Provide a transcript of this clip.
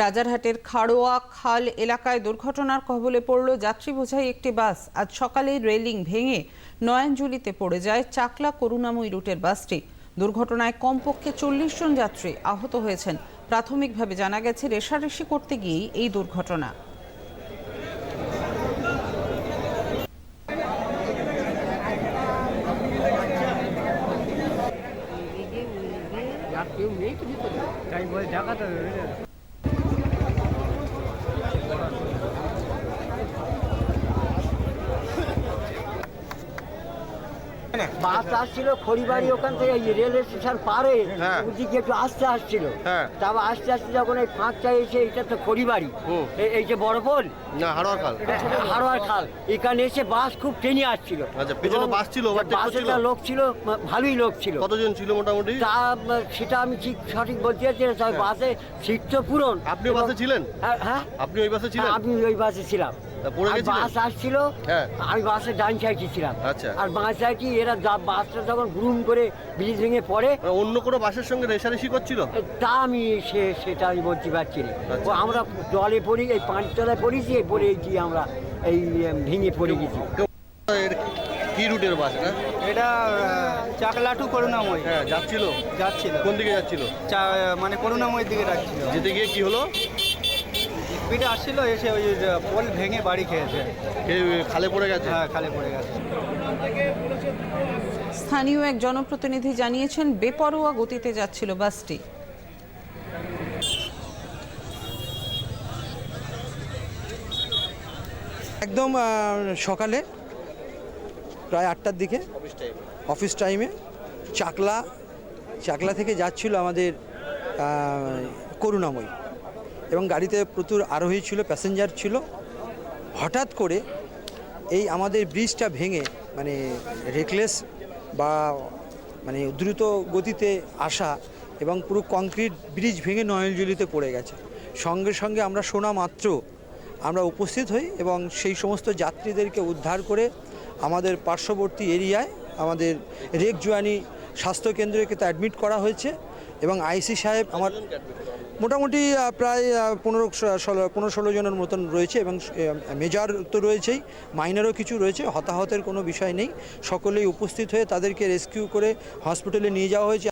রাজারহাটের খাড়োয়া খাল এলাকায় দুর্ঘটনার কবলে পড়ল যাত্রী বোঝাই একটি বাস। আজ সকালে রেলিং ভেঙে নয়নজুলিতে পড়ে যায় চাকলা করুণাময়ী রুটের বাসটি। দুর্ঘটনায় কমপক্ষে চল্লিশ জন যাত্রী আহত হয়েছেন। প্রাথমিকভাবে জানা গেছে রেশারেশি করতে গিয়েই এই দুর্ঘটনা। তাই বলে দেখা বাস আসছিল খড়িবাড়ি ওখান থেকে এই রেল স্টেশন পারে হ্যাঁ। ওদিকে একটু আসতে আসছিল। হ্যাঁ। তারপর আস্তে আস্তে যখন এই ফাঁকটা এসে এটা তো খড়িবাড়ি। এই- যে বড় পোল হাড়োয়ার খাল। হারোয়ার খাল। এখানে এসে বাস খুব টেনে আসছিল। আচ্ছা, বাস ছিল, বাসে? একটা লোক ছিল ভালোই লোক ছিল। কতজন ছিল মোটামুটি? তা সেটা আমি ঠিক সঠিক বলতে পারছি না তবে বাসে সিট তো পূরণ। আপনি বাসে ছিলেন? হ্যাঁ, হ্যাঁ। আপনি ওই বাসে ছিলেন? আমি ওই বাসে ছিলাম? বাস আসছিল হ্যাঁ। আমি বাসের ডান সাইডে ছিলাম। আচ্ছা। আর বাঁ সাইডে এরা যা- বাসটা যখন গ্রুম করে ব্রিজ ভেঙে পড়ে মানে অন্য কোনো বাসের সঙ্গে রেশারেশি করছিল? তা আমি সে সেটা আমি বলতে পারছি না। আচ্ছা। আমরা জলে পড়ি এই পাঁচতলায় পড়েছি এই পড়ে গিয়ে আমরা এই ভেঙে পড়ে গেছি। এর কি রুটের বাস এটা আহ, করুণাময়। হ্যাঁ যাচ্ছিল? যাচ্ছিল। কোন দিকে যাচ্ছিল? চা- মানে করুণাময়ের দিকে যাচ্ছিল। যেতে গিয়ে কি হলো? স্পিডে আসছিল এসে ওই পোল ভেঙে বাড়ি খেয়েছে। খালে পড়ে গেছে? হ্যাঁ খালে পড়ে গেছে। স্থানীয় এক জনপ্রতিনিধি জানিয়েছেন বেপরোয়া গতিতে যাচ্ছিল বাসটি। একদম সকালে প্রায় আটটার দিকে অফিস টাইমে চাকলা চাকলা থেকে যাচ্ছিল আমাদের আহ, করুণাময়ী। এবং গাড়িতে প্রচুর আরোহী ছিল প্যাসেঞ্জার ছিল। হঠাৎ করে এই আমাদের ব্রিজটা ভেঙে মানে রেকলেস বা মানে দ্রুত গতিতে আসা এবং পুরো কংক্রিট ব্রিজ ভেঙে নয়নজুলিতে পড়ে গেছে। সঙ্গে সঙ্গে আমরা শোনা মাত্র আমরা উপস্থিত হই এবং সেই সমস্ত যাত্রীদেরকে উদ্ধার করে আমাদের পার্শ্ববর্তী এরিয়ায় আমাদের রেক জোয়ানি স্বাস্থ্যকেন্দ্রকে তা অ্যাডমিট করা হয়েছে। এবং আইসি সাহেব আমার মোটামুটি প্রায় পনেরো ষোলো- পনেরো, ষোলো জনের মতন রয়েছে এবং মেজার তো রয়েছেই, মাইনারও কিছু রয়েছে, হতাহতের কোনো বিষয় নেই। সকলেই উপস্থিত হয়ে তাদেরকে রেস্কিউ করে হসপিটালে নিয়ে যাওয়া হয়েছে।